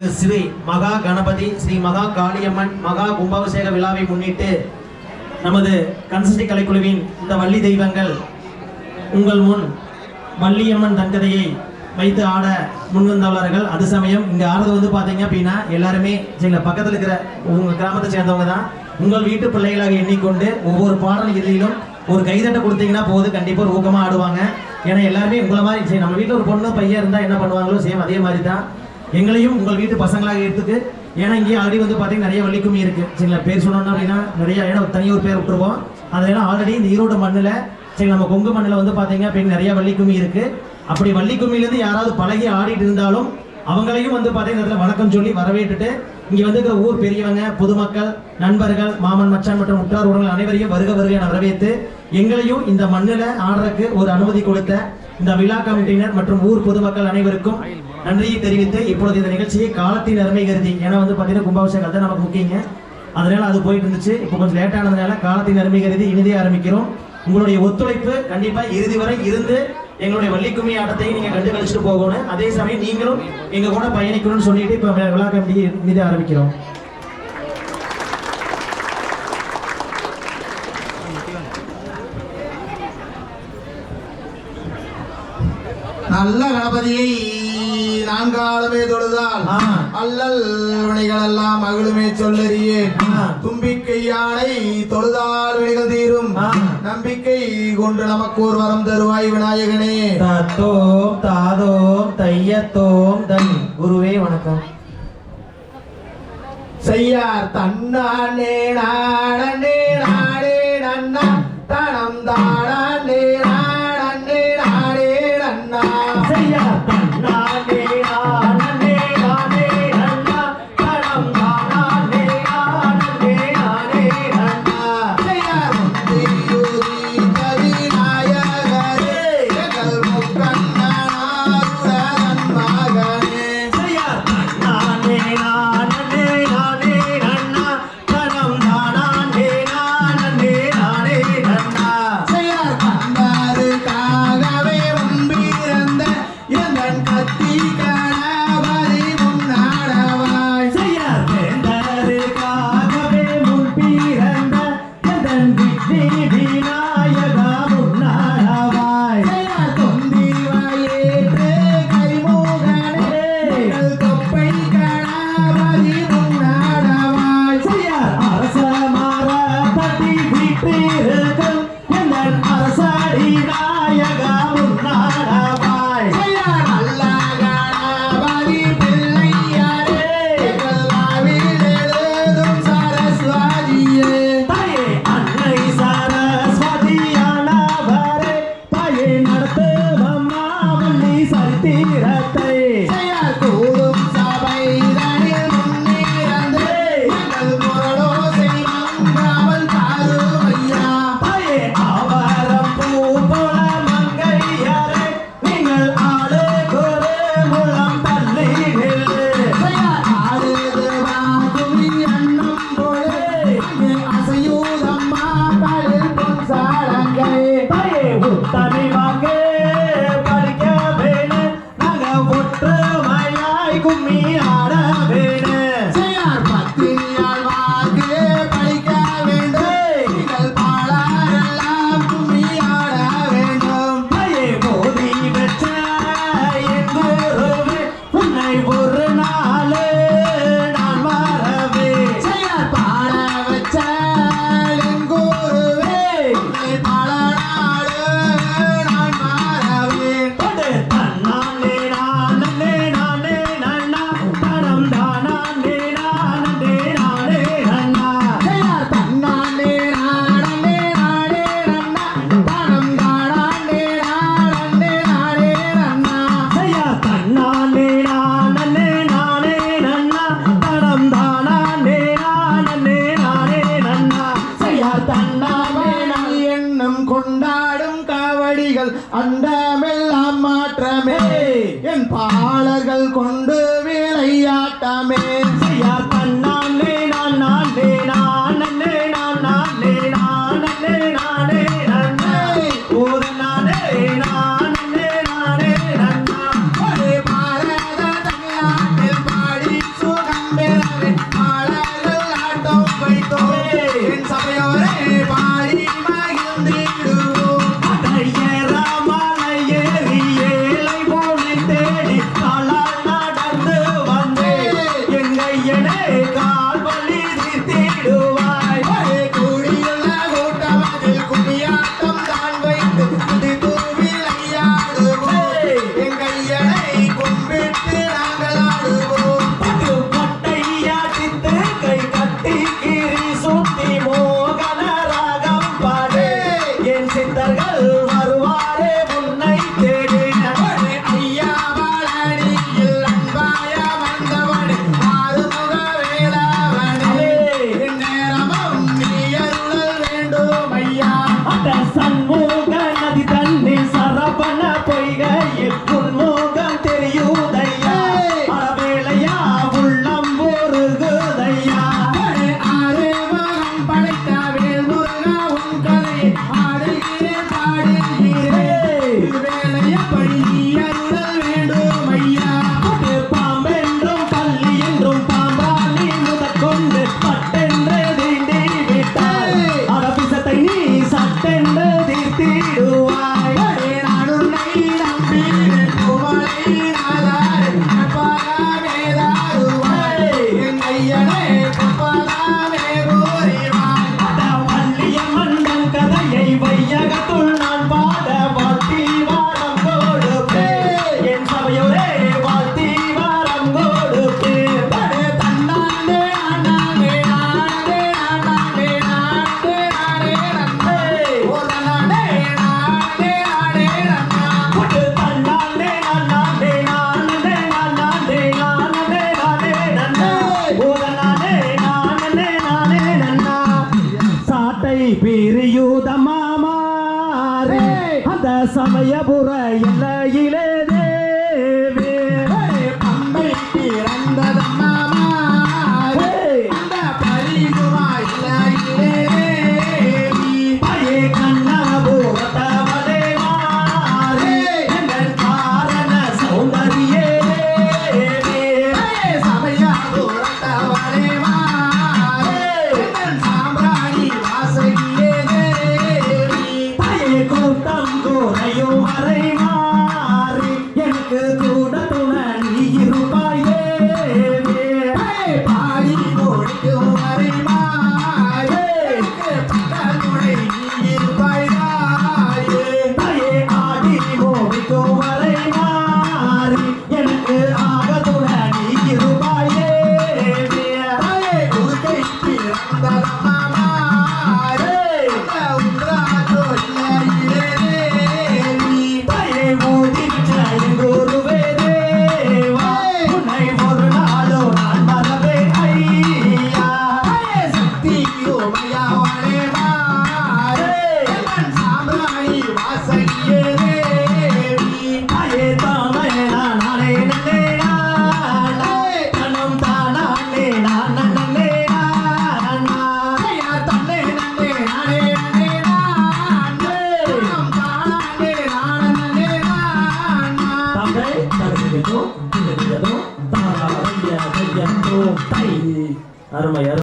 ஸ்ரீ மகா கணபதி ஸ்ரீ மகா காளியம்மன் மகா கும்பாபிஷேக விழாவை முன்னிட்டு நமது கன்சஸ்டி கலைக்குழுவின் இந்த வள்ளி தெய்வங்கள் உங்கள் முன் வள்ளியம்மன் தங்கதையை வைத்து ஆட முன்வந்துள்ளார்கள் அது சமயம் இங்க ஆடுறது வந்து பாத்தீங்க அப்படின்னா எல்லாருமே எங்களை பக்கத்தில் இருக்கிற உங்க கிராமத்தை சேர்ந்தவங்க தான். உங்கள் வீட்டு பிள்ளைகளாக எண்ணிக்கொண்டு ஒவ்வொரு பாடல் இதிலும் ஒரு கைதட்டை கொடுத்தீங்கன்னா போது கண்டிப்பா ஒரு ஊக்கமா ஆடுவாங்க. ஏன்னா எல்லாருமே உங்களை மாதிரி சரி நம்ம வீட்டில் ஒரு பொண்ணு பையன் இருந்தா என்ன பண்ணுவாங்களோ சேம் அதே மாதிரி தான். எங்களையும் உங்கள் வீட்டு பசங்களாக எடுத்துக்கு ஏன்னா இங்கே ஆல்ரெடி வந்து பார்த்தீங்கன்னா நிறைய வள்ளிக்குமி இருக்குது சரிங்களா? பேர் சொன்னோம்னா அப்படின்னா நிறைய ஏன்னா தனியோர் பேர் விட்டுருவோம். அதெல்லாம் ஆல்ரெடி இந்த ஈரோடு மண்ணில் சரி நம்ம கொங்கு மண்ணில் வந்து பார்த்தீங்க அப்படின்னு நிறைய வள்ளிக்குமி இருக்குது அப்படி வள்ளிக்கும்மியிலேருந்து யாராவது பழகி ஆடிட்டு இருந்தாலும் அவங்களையும் வந்து பார்த்தீங்கன்னா இடத்துல வணக்கம் சொல்லி வரவேற்றுட்டு இங்கே வந்து ஊர் பெரியவங்க பொதுமக்கள் நண்பர்கள் மாமன் மச்சான் மற்றும் உற்றார் உறவுகள் அனைவரையும் வருக வருக என வரவேற்று எங்களையும் இந்த மண்ணில் ஆடுறதுக்கு ஒரு அனுமதி கொடுத்த இந்த விழா கமிட்டியினர் மற்றும் ஊர் பொதுமக்கள் அனைவருக்கும் நன்றியை தெரிவித்து இப்பொழுது இந்த நிகழ்ச்சியை காலத்தின் அருமை கருதி ஏன்னா வந்து பார்த்தீங்கன்னா கும்பாபிஷேகம் நமக்கு முக்கியங்க. அதனால அது போயிட்டு இருந்துச்சு. இப்போ கொஞ்சம் லேட் ஆனதுனால காலத்தின் அருமை கருதி இனிதே ஆரம்பிக்கிறோம். உங்களுடைய ஒத்துழைப்பு கண்டிப்பா இறுதி வரை இருந்து எங்களுடைய வள்ளிக்கும்மி ஆட்டத்தை நீங்க கண்டு கழிச்சுட்டு போகணும். அதே சமயம் நீங்களும் எங்க கூட பயணிக்கணும்னு சொல்லிட்டு இப்போ விழா கமிட்டி இனிதே ஆரம்பிக்கிறோம். நல்ல கணபதியை நான்காலமே தொழுதால். அல்லல் வினைகள் எல்லாம் மகிழுமே சொல்லறியே. தும்பிக்கை யானை தொழுதால் வினைகள் தீரும். நம்பிக்கை கொண்டு நமக்கு ஒரு வரம் தருவாய் விநாயகனே தத்தோம் தாதோம் தையத்தோம் தன் குருவே வணக்கம் செய்யார் தன்னானே நாடனே நாடே நன்னா தனம் தாடானே 还是一。எல்லாம் மாற்றமே. என் பாலர்கள் கொண்டு அந்த சமயபுர எல்லையிலே தேவே.